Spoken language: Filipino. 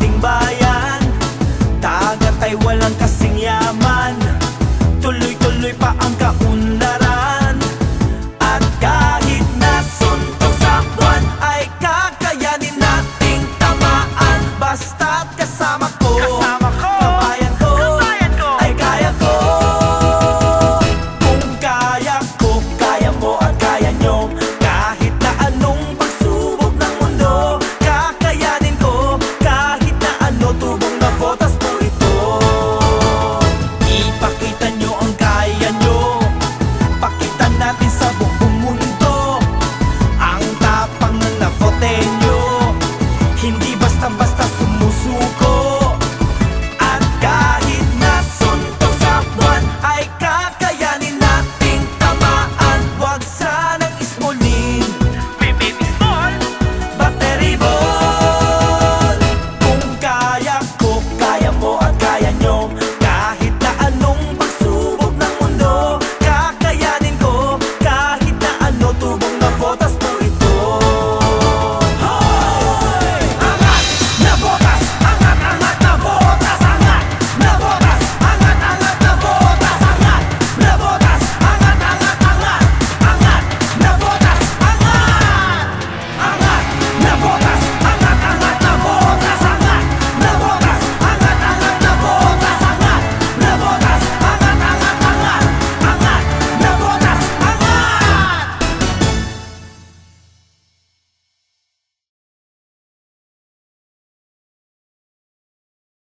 ating bayan. Tagat ay walang kasing yaman.